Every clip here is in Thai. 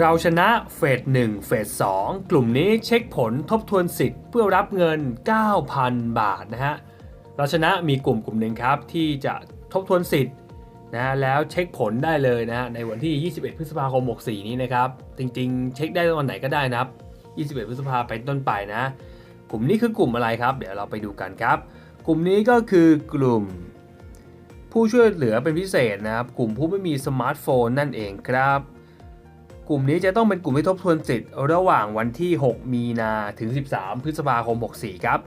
เราชนะเฟส1เฟส2กลุ่มนี้เช็คผลทบทวนสิทธิ์เพื่อรับเงิน 9,000 บาทนะฮะเราชนะมีกลุ่มกลุ่มหนึ่งครับ ที่จะทบทวนสิทธิ์นะฮะแล้วเช็คผลได้เลยนะฮะในวันที่ 21 พฤษภาคม 64 นี้นะครับ จริงๆ เช็คได้วันไหนก็ได้นะครับ 21 พฤษภาเป็นต้นไปนะ กลุ่มนี้คือกลุ่มอะไรครับ เดี๋ยวเราไปดูกันครับ กลุ่มนี้ก็คือกลุ่ม ผู้ช่วยเหลือเป็นพิเศษนะครับ กลุ่มผู้ไม่มีสมาร์ทโฟนนั่นเองครับ กลุ่มนี้จะต้องเป็นกลุ่มที่ทบทวนสิทธิ์ระหว่างวันที่ 6 มีนาถึง 13 พฤษภาคม 64 ครับ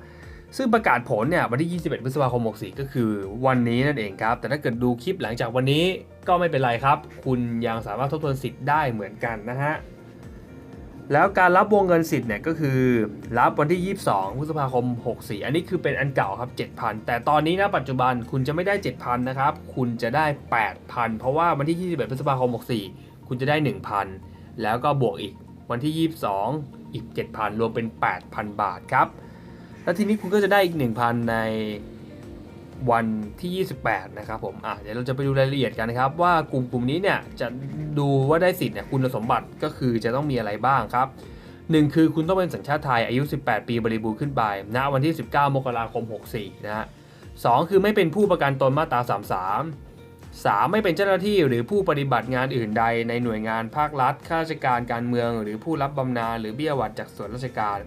ซึ่งประกาศผลเนี่ยวันที่ 21 พฤษภาคม 64 ก็คือวันนี้นั่นเองครับ แต่ถ้าเกิดดูคลิปหลังจากวันนี้ก็ไม่เป็นไรครับ คุณยังสามารถทบทวนสิทธิ์ได้เหมือนกันนะฮะแล้วการรับวงเงินสิทธิ์เนี่ยก็คือรับวันที่ 22 พฤษภาคม 64 อันนี้คือเป็นอันเก่าครับ 7,000 แต่ตอนนี้นะปัจจุบันคุณจะไม่ได้ 7,000 นะครับ คุณจะได้ 8,000 เพราะว่าวันที่ 21 พฤษภาคม 64 คุณจะได้ 1,000 แล้วก็บวกอีกวันที่ 22 อีก 7,000 รวมเป็น 8,000 บาทครับ แล้วทีนี้คุณก็จะได้อีก 1,000 ในวันที่ 28 นะครับผมอะเดี๋ยวเราจะไปดูรายละเอียดกันนะครับ ว่ากลุ่มกลุ่มนี้เนี่ยจะดูว่าได้สิทธิ์เนี่ยคุณสมบัติก็คือจะต้องมีอะไรบ้างครับหนึ่งคือคุณต้องเป็นสัญชาติไทยอายุ 18 ปีบริบูรณ์ขึ้นไปณวันที่ 19 มกราคม 64 นะฮะสองคือไม่เป็นผู้ประกันตนมาตรา 33 3. ไม่เป็นเจ้าหน้าที่หรือผู้ปฏิบัติงานอื่นใดในหน่วยงานภาครัฐ ข้าราชการการเมือง หรือผู้รับบำนาญหรือเบี้ยหวัดจากส่วนราชการ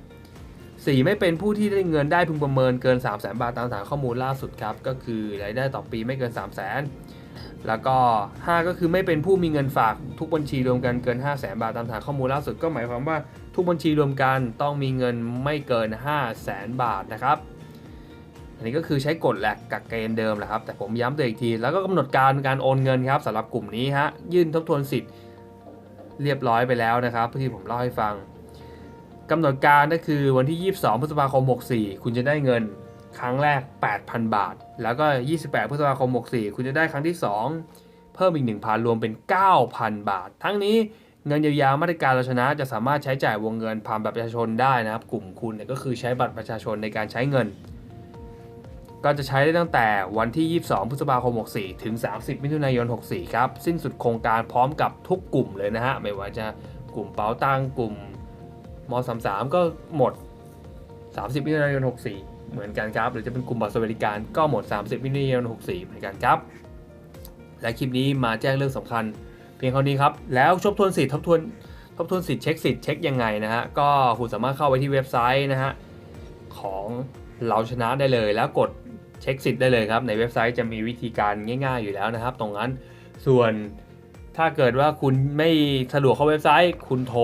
4. ไม่เป็นผู้ที่ได้เงินได้พึงประเมินเกิน 3 0 0 0 0 0 บาทตามฐานข้อมูลล่าสุดครับ ก็คือรายได้ต่อปีไม่เกิน 3 0 0 0 0 0 แล้วก็ 5 ก็คือไม่เป็นผู้มีเงินฝากทุกบัญชีรวมกันเกิน 5 0 0 0 0 0 บาทตามฐานข้อมูลล่าสุดก็หมายความว่าทุกบัญชีรวมกันต้องมีเงินไม่เกิน 5 0 0 0 0 0 บาทนะครับ อันนี้ก็คือใช้กฎแหลกกับเกณฑ์เดิมแหละครับ แต่ผมย้ำตัวอีกที แล้วก็กำหนดการการโอนเงินครับสำหรับกลุ่มนี้ฮะยื่นทบทวนสิทธิ์เรียบร้อยไปแล้วนะครับที่ผมเล่าให้ฟังกำหนดการก็คือวันที่ 22 พฤษภาคม 64 คุณจะได้เงินครั้งแรก 8,000 บาท แล้วก็ 28 พฤษภาคม 64 คุณจะได้ครั้งที่ 2 เพิ่มอีก 1,000 รวมเป็น 9,000 บาท ทั้งนี้เงินเยียวยามาตรการเราชนะจะสามารถใช้จ่ายวงเงินผ่านบัตรประชาชนได้นะครับ กลุ่มคุณเนี่ยก็คือใช้บัตรประชาชนในการใช้เงิน ก็จะใช้ได้ตั้งแต่วันที่ 22 พฤษภาคม 64 ถึง 30 มิถุนายน 64 ครับ สิ้นสุดโครงการพร้อมกับทุกกลุ่มเลยนะฮะ ไม่ว่าจะกลุ่มเป๋าตังกลุ่มม 33 ก็หมด 30 มิถุนายน 64 เหมือนกันครับ หรือจะเป็นกลุ่มบัตรสวัสดิการก็หมด 30 มิถุนายน 64 เหมือนกันครับ และคลิปนี้มาแจ้งเรื่องสำคัญ เพียงเท่านี้ครับ แล้วทบทวนสิทธิ์ทบทวนทบทวนสิทธิ์เช็คสิทธิ์เช็คยังไงนะฮะ ก็คุณสามารถเข้าไปที่เว็บไซต์นะฮะของเราชนะได้เลยแล้วกด เช็คสิทธิ์ได้เลยครับ ในเว็บไซต์จะมีวิธีการง่ายๆอยู่แล้วนะครับ ตรงนั้นส่วนถ้าเกิดว่าคุณไม่สะดวกเข้าเว็บไซต์ คุณโทร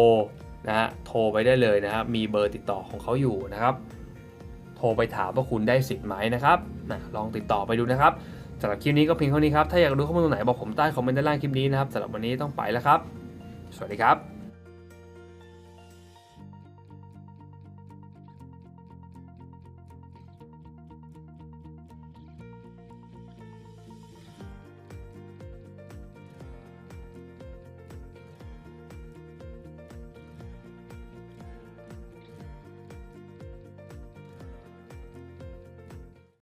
นะฮะโทรไปได้เลยนะครับมีเบอร์ติดต่อของเขาอยู่นะครับ โทรไปถามว่าคุณได้สิทธิ์ไหมนะครับนะลองติดต่อไปดูนะครับสำหรับคลิปนี้ก็เพียงเท่านี้ครับถ้าอยากรู้ข้อมูลตรงไหนบอกผมใต้คอมเมนต์ด้านล่างคลิปนี้นะครับสำหรับวันนี้ต้องไปแล้วครับ สวัสดีครับ